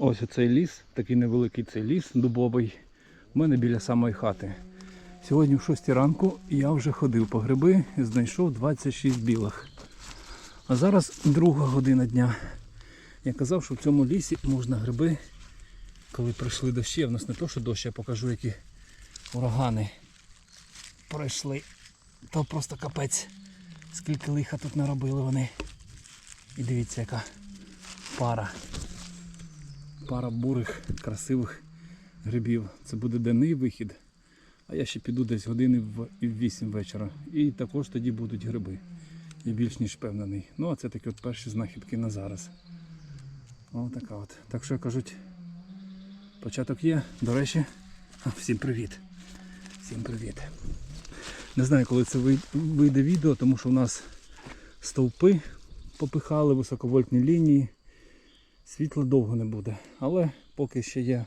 Ось оцей ліс, такий невеликий цей ліс дубовий. У мене біля самої хати. Сьогодні в 6 ранку я вже ходив по гриби і знайшов 26 білих. А зараз друга година дня. Я казав, що в цьому лісі можна гриби, коли прийшли дощі. В нас не то, що дощ, я покажу, які урагани пройшли. То просто капець. Скільки лиха тут наробили вони. І дивіться, яка пара. Пара бурих, красивих грибів. Це буде денний вихід. А я ще піду десь години в і в 8 вечора. І також тоді будуть гриби. І більш ніж впевнений. Ну а це такі от перші знахідки на зараз. О, така от. Так що кажуть, початок є. До речі, всім привіт. Всім привіт. Не знаю, коли це вийде відео, тому що у нас стовпи попихали, високовольтні лінії. Світла довго не буде. Але поки ще є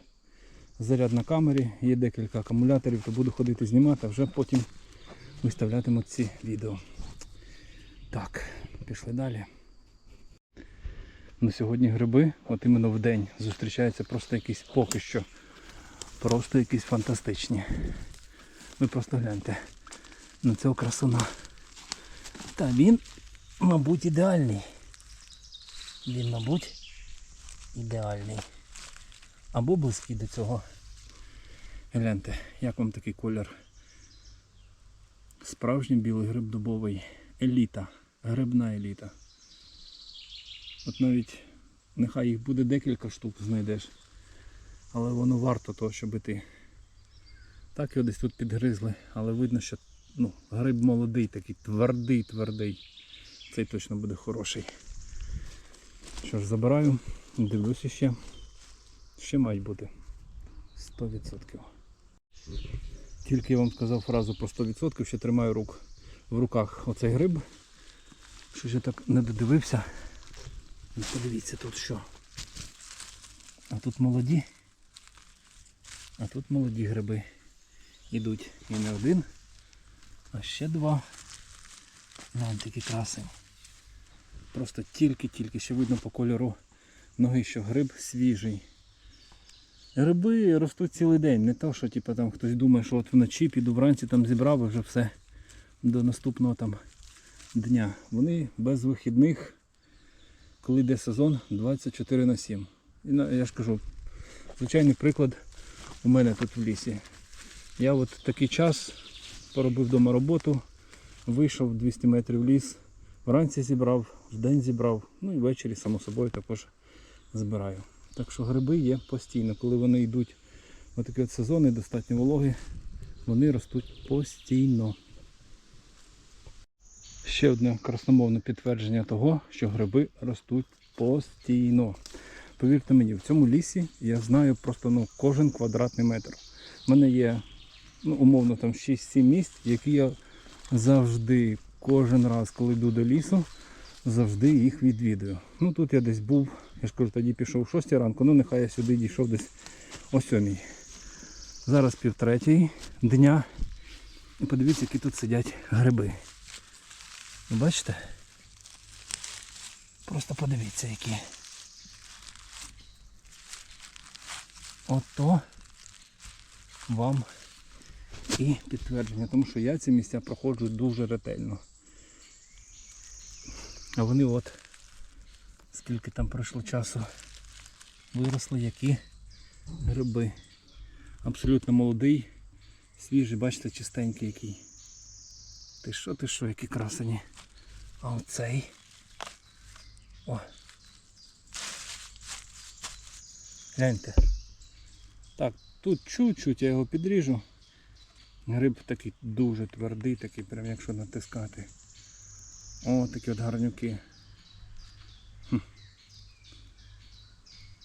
заряд на камері, є декілька акумуляторів, то буду ходити знімати, а вже потім виставлятиму ці відео. Так, пішли далі. На сьогодні гриби, от іменно в день, зустрічаються просто якісь поки що. Просто якісь фантастичні. Ви просто гляньте на цього красуна. Та він, мабуть, ідеальний. Він, мабуть, ідеальний. Або близький до цього. Гляньте, як вам такий колір? Справжній білий гриб дубовий. Еліта. Грибна еліта. От навіть нехай їх буде декілька штук знайдеш. Але воно варто того, щоб ти. Так його десь тут підгризли, але видно, що ну, гриб молодий, такий твердий, твердий. Цей точно буде хороший. Що ж, забираю, дивлюся ще. Ще мають бути 100%. Тільки я вам сказав фразу про 100%, ще тримаю рук в руках оцей гриб. Щось я так не додивився. Ну, Подивіться тут що. А тут молоді. А тут молоді гриби ідуть. І не один, а ще два. Глянь, такі красиві. Просто тільки-тільки ще видно по кольору ноги, що гриб свіжий. Гриби ростуть цілий день, не то, що типу, там хтось думає, що от вночі піду вранці там зібрав і вже все до наступного там дня. Вони без вихідних, коли йде сезон, 24 на 7. І я ж кажу, звичайний приклад у мене тут в лісі. Я от такий час поробив вдома роботу, вийшов 200 метрів в ліс, вранці зібрав, вдень зібрав, ну і ввечері, само собою, також збираю. Так що гриби є постійно. Коли вони йдуть в такі от сезони, достатньо вологи, вони ростуть постійно. Ще одне красномовне підтвердження того, що гриби ростуть постійно. Повірте мені, в цьому лісі я знаю просто ну, кожен квадратний метр. У мене є ну, умовно там 6-7 місць, які я завжди, кожен раз, коли йду до лісу, завжди їх відвідую. Ну тут я десь був, я ж кажу, тоді пішов о 6 ранку, ну нехай я сюди дійшов десь о 7. Зараз півтретій дня. І подивіться, які тут сидять гриби. Ви бачите? Просто подивіться, які. Ото вам і підтвердження, тому що я ці місця проходжу дуже ретельно. А вони от, скільки там пройшло часу, виросли які гриби. Абсолютно молодий, свіжий, бачите, чистенький який. Ти що, ти що, які красені. А оцей. О. Гляньте. Так, тут чуть-чуть я його підріжу. Гриб такий дуже твердий, такий, прям якщо натискати. О, такі от гарнюки.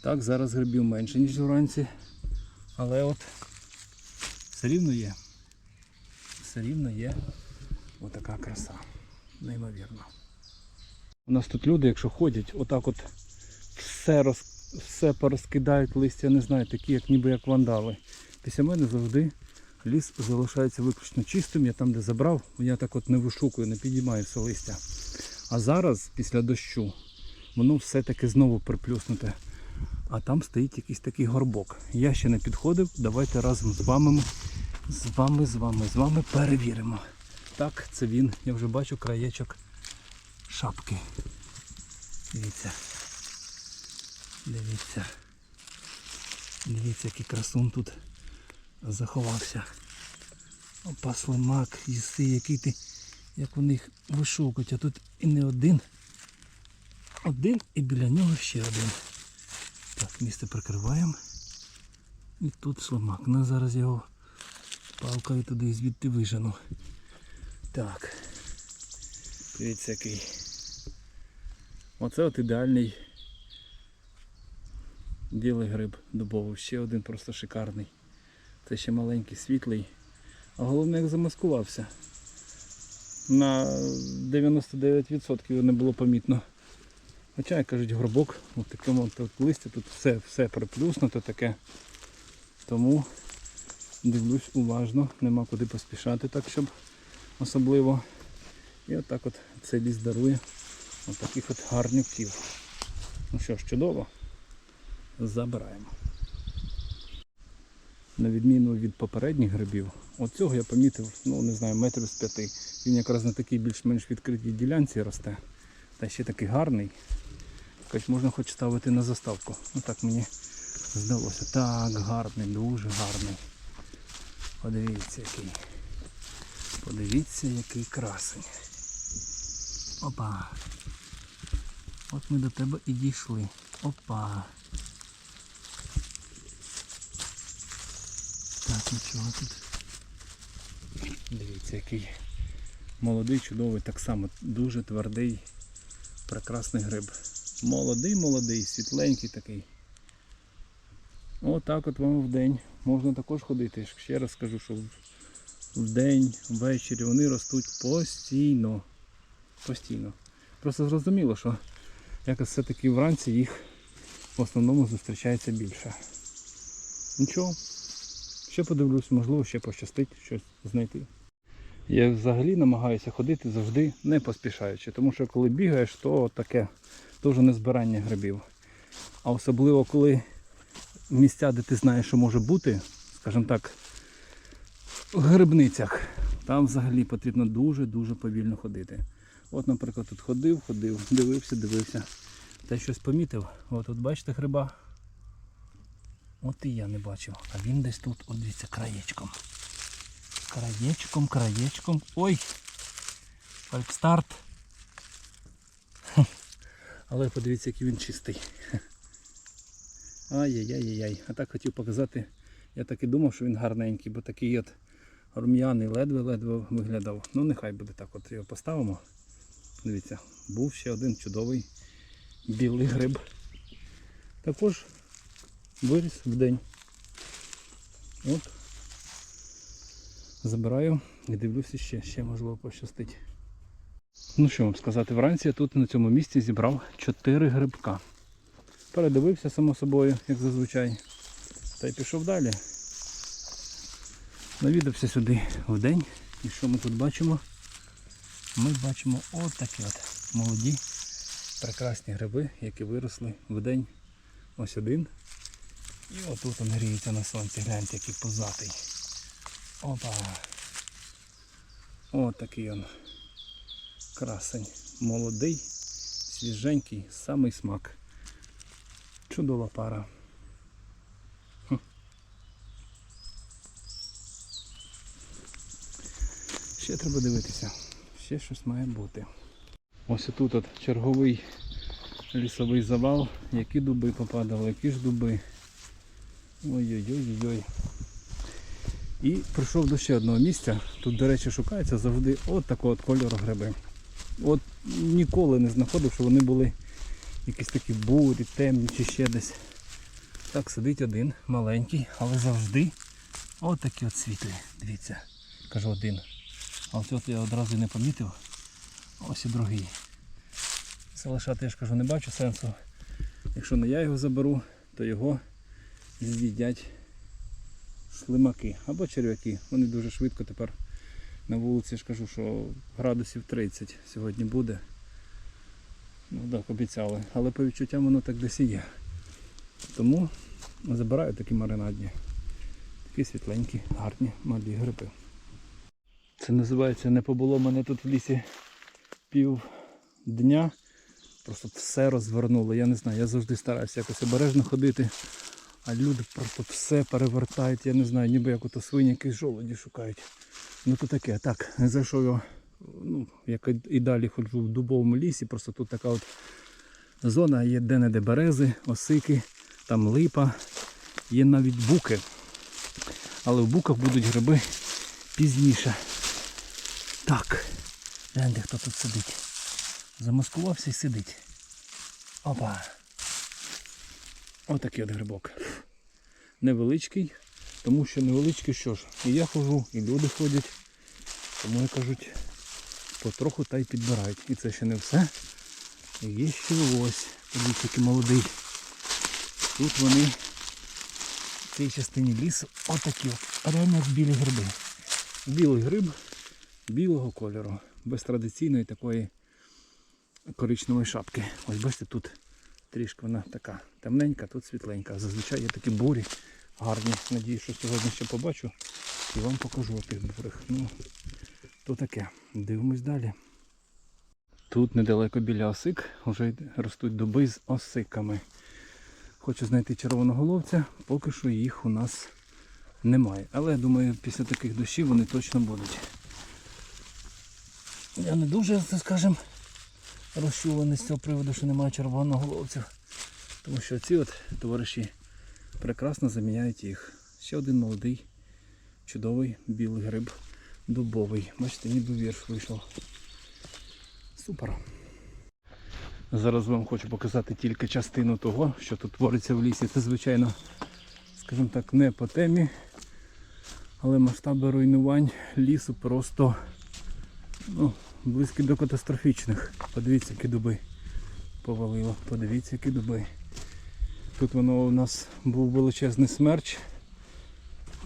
Так, зараз грибів менше, ніж вранці. Але от все рівно є. Все рівно є отака краса. Неймовірно. У нас тут люди, якщо ходять, отак от все, роз, все порозкидають листя, не знаю, такі, як ніби як вандали. Після мене завжди ліс залишається виключно чистим. Я там, де забрав, я так от не вишукую, не підіймаю все листя. А зараз, після дощу, воно все-таки знову приплюснуте. А там стоїть якийсь такий горбок. Я ще не підходив. Давайте разом з вами, з вами, з вами, з вами перевіримо. Так, це він. Я вже бачу краєчок шапки. Дивіться. Дивіться. Дивіться, який красун тут заховався. Опа, слимак, їси, який ти, як вони їх вишукують, а тут і не один. Один і біля нього ще один. Місце прикриваємо. І тут слимак. Ну зараз його палкою туди звідти вижену. Так. Дивіться який. Оце от ідеальний білий гриб дубовий. Ще один просто шикарний. Це ще маленький, світлий. А головне як замаскувався. На 99% не було помітно. Хоча, як кажуть, горбок, у такому тут листі тут все, все приплюснуто таке. Тому дивлюсь уважно, нема куди поспішати так, щоб особливо. І отак от цей ліс дарує от таких от гарнюків. Ну що ж, чудово. Забираємо. На відміну від попередніх грибів, оцього я помітив, ну не знаю, метрів з п'яти. Він якраз на такій більш-менш відкритій ділянці росте. Та ще такий гарний. Кажуть, можна хоч ставити на заставку. Ну так мені здалося. Так, гарний, дуже гарний. Подивіться який. Подивіться, який красень. Опа. От ми до тебе і дійшли. Опа. Так, нічого тут. Дивіться, який молодий, чудовий, так само дуже твердий, прекрасний гриб. Молодий, молодий, світленький такий. Отак от вам в день. Можна також ходити. Ще раз скажу, що в день, ввечері вони ростуть постійно. Постійно. Просто зрозуміло, що якось все-таки вранці їх в основному зустрічається більше. Нічого. Ще подивлюсь, можливо, ще пощастить щось знайти. Я взагалі намагаюся ходити завжди не поспішаючи, тому що коли бігаєш, то таке теж не збирання грибів. А особливо коли місця, де ти знаєш, що може бути, скажімо так, в грибницях, там взагалі потрібно дуже-дуже повільно ходити. От, наприклад, тут ходив, ходив, дивився, дивився. Та щось помітив. От, от бачите гриба. От і я не бачив. А він десь тут, от дивіться, краєчком. Краєчком, краєчком. Ой! Фалькстарт. Але подивіться, який він чистий. Ай-яй-яй-яй. А так хотів показати. Я так і думав, що він гарненький, бо такий от рум'яний ледве-ледве виглядав. Ну нехай буде так, от його поставимо. Дивіться, був ще один чудовий білий гриб. Також виріс в день. От. Забираю і дивлюся ще, ще можливо пощастить. Ну що вам сказати, вранці я тут на цьому місці зібрав 4 грибка. Передивився само собою, як зазвичай. Та й пішов далі. Навідався сюди в день. І що ми тут бачимо? Ми бачимо отакі от молоді, прекрасні гриби, які виросли в день. Ось один. І отут він гріється на сонці, гляньте, який позатий. Опа. От такий он красень. Молодий, свіженький, самий смак. Чудова пара. Ще треба дивитися. Ще щось має бути. Ось тут от черговий лісовий завал. Які дуби попадали, які ж дуби. Ой-ой-ой-ой. І прийшов до ще одного місця. Тут, до речі, шукається завжди от такого от кольору гриби. От ніколи не знаходив, що вони були якісь такі бурі, темні чи ще десь. Так, сидить один, маленький, але завжди от такі от світлі. Дивіться, кажу один. А от я одразу не помітив. Ось і другий. Залишати, я ж кажу, не бачу сенсу. Якщо не я його заберу, то його з'їдять слимаки або черв'яки. Вони дуже швидко тепер на вулиці я ж кажу, що градусів 30 сьогодні буде. Ну так, обіцяли. Але по відчуттям воно так десь і є. Тому забираю такі маринадні. Такі світленькі, гарні, малі гриби. Це називається не побуло мене тут в лісі пів дня. Просто все розвернуло. Я не знаю, я завжди стараюся якось обережно ходити. А люди просто все перевертають, я не знаю, ніби як ото свині якісь жолоді шукають. Ну то таке, так, зайшов я, ну, як і далі ходжу в дубовому лісі, просто тут така от зона, є де-не-де берези, осики, там липа, є навіть буки. Але в буках будуть гриби пізніше. Так, гляньте, хто тут сидить. Замаскувався і сидить. Опа. Отакий от грибок. Невеличкий, тому що невеличкий що ж. І я хожу, і люди ходять. Тому як кажуть, потроху та й підбирають. І це ще не все. Є ще ось. Подивіться, який молодий. Тут вони в цій частині лісу отакі от. Реально як білі гриби. Білий гриб білого кольору. Без традиційної такої коричневої шапки. Ось бачите, тут трішки вона така темненька, тут світленька. Зазвичай є такі бурі гарні. Надіюсь, що сьогодні ще побачу і вам покажу тих бурих. Ну, то таке. Дивимось далі. Тут недалеко біля осик вже ростуть дуби з осиками. Хочу знайти червоноголовця, поки що їх у нас немає. Але я думаю, після таких дощів вони точно будуть. Я не дуже, скажем, розчулений з цього приводу, що немає червоноголовців. Тому що ці от товариші прекрасно заміняють їх. Ще один молодий, чудовий білий гриб дубовий. Бачите, ніби вірш вийшов. Супер. Зараз вам хочу показати тільки частину того, що тут твориться в лісі. Це, звичайно, скажімо так, не по темі, але масштаби руйнувань лісу просто ну, близькі до катастрофічних. Подивіться, які дуби повалило. Подивіться, які дуби. Тут воно у нас був величезний смерч.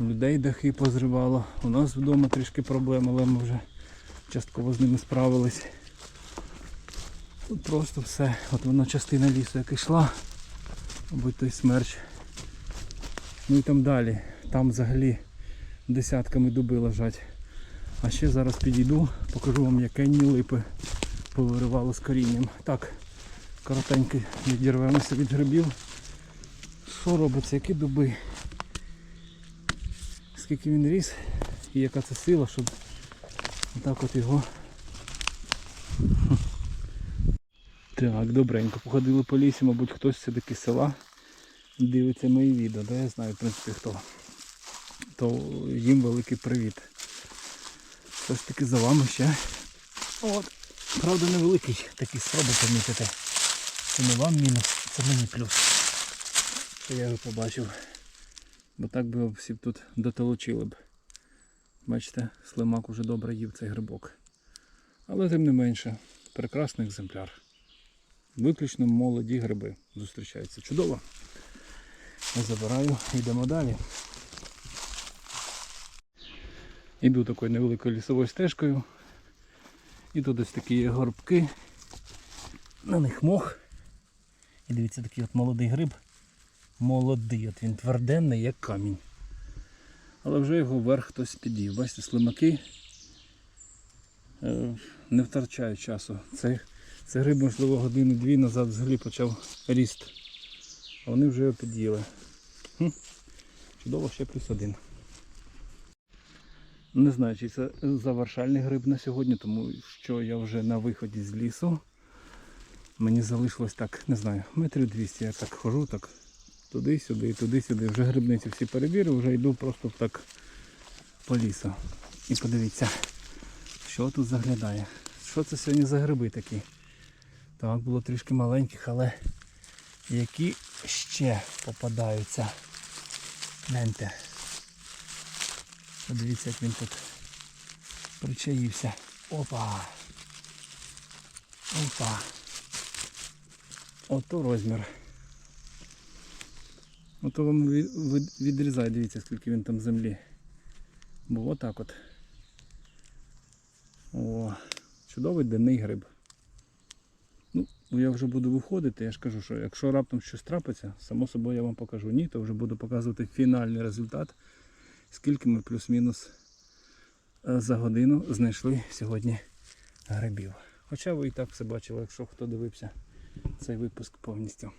Людей дахи позривало. У нас вдома трішки проблем, але ми вже частково з ними справились. Тут просто все. От воно частина лісу, яка йшла, мабуть той смерч. Ну і там далі. Там взагалі десятками дуби лежать. А ще зараз підійду, покажу вам, якенні липи повиривало з корінням. Так, коротенько відірвемося від грибів. Що робиться, які дуби? Скільки він ріс і яка це сила, щоб отак от його. Так, добренько. Походили по лісі, мабуть, хтось все-таки села дивиться мої відео. Да, я знаю, в принципі, хто. То їм великий привіт. Все ж таки за вами ще. От. Правда невеликий такий спроби помітити. Це не вам мінус, це мені плюс. Що я його побачив. Бо так би всі б тут дотолочили б. Бачите, слимак уже добре їв цей грибок. Але тим не менше, прекрасний екземпляр. Виключно молоді гриби зустрічаються. Чудово. Забираю, йдемо далі. Іду такою невеликою лісовою стежкою. І тут ось такі горбки. На них мох. І дивіться, такий от молодий гриб. Молодий, от він тверденний, як камінь. Але вже його вверх хтось підів. Бачите, слимаки е, не втрачають часу. Це, це гриб, можливо, години-дві назад взагалі почав ріст. А вони вже його під'їли. Чудово, ще плюс один. Не знаю, чи це завершальний гриб на сьогодні, тому що я вже на виході з лісу. Мені залишилось так, не знаю, метрів 200. Я так хожу, так туди-сюди, туди-сюди. Вже грибниці всі перевірив, вже йду просто так по лісу. І подивіться, що тут заглядає. Що це сьогодні за гриби такі? Так, було трішки маленьких, але які ще попадаються. Гляньте. Подивіться, як він тут причаївся. Опа! Опа! Ото розмір. Ото вам від- від- відрізає, дивіться, скільки він там землі. Бо отак от. О, чудовий денний гриб. Ну я вже буду виходити. Я ж кажу, що якщо раптом щось трапиться, само собою я вам покажу. Ні, то вже буду показувати фінальний результат, скільки ми плюс-мінус е, за годину знайшли сьогодні грибів. Хоча ви і так все бачили, якщо хто дивився цей випуск повністю.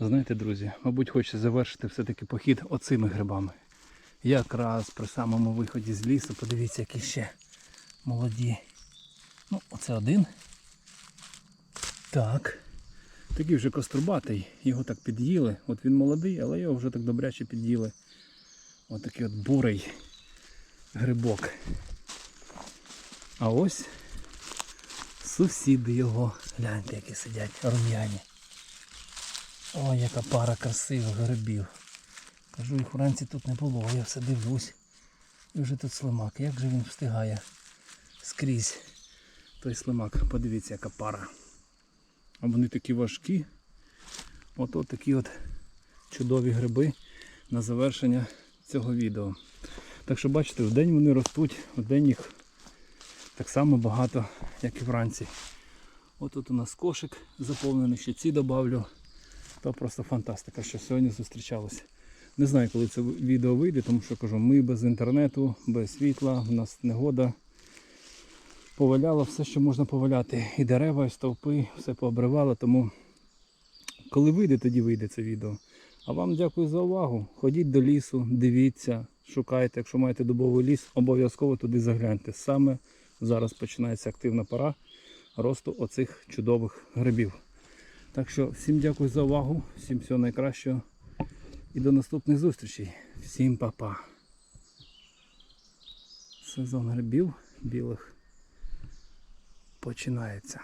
Знаєте, друзі, мабуть, хочеться завершити все-таки похід оцими грибами. Якраз при самому виході з лісу, подивіться, які ще молоді. Ну, оце один. Так. Такий вже кострубатий. Його так під'їли. От він молодий, але його вже так добряче під'їли. Ось такий от бурий грибок. А ось сусіди його. Гляньте, які сидять рум'яні. Ой, яка пара красивих грибів. Кажу, їх вранці тут не було, я все дивлюсь. І вже тут слимак. Як же він встигає скрізь той слимак. Подивіться, яка пара. А вони такі важкі. От от такі от чудові гриби на завершення цього відео. Так що бачите, в день вони ростуть, в день їх так само багато, як і вранці. От тут у нас кошик заповнений, ще ці добавлю. То просто фантастика, що сьогодні зустрічалися. Не знаю, коли це відео вийде, тому що кажу, ми без інтернету, без світла, у нас негода. Поваляло все, що можна поваляти. І дерева, і стовпи, все пообривало. Тому коли вийде, тоді вийде це відео. А вам дякую за увагу. Ходіть до лісу, дивіться, шукайте. Якщо маєте дубовий ліс, обов'язково туди загляньте. Саме зараз починається активна пора росту оцих чудових грибів. Так що всім дякую за увагу, всім всього найкращого і до наступних зустрічей. Всім па-па. Сезон грибів білих починається.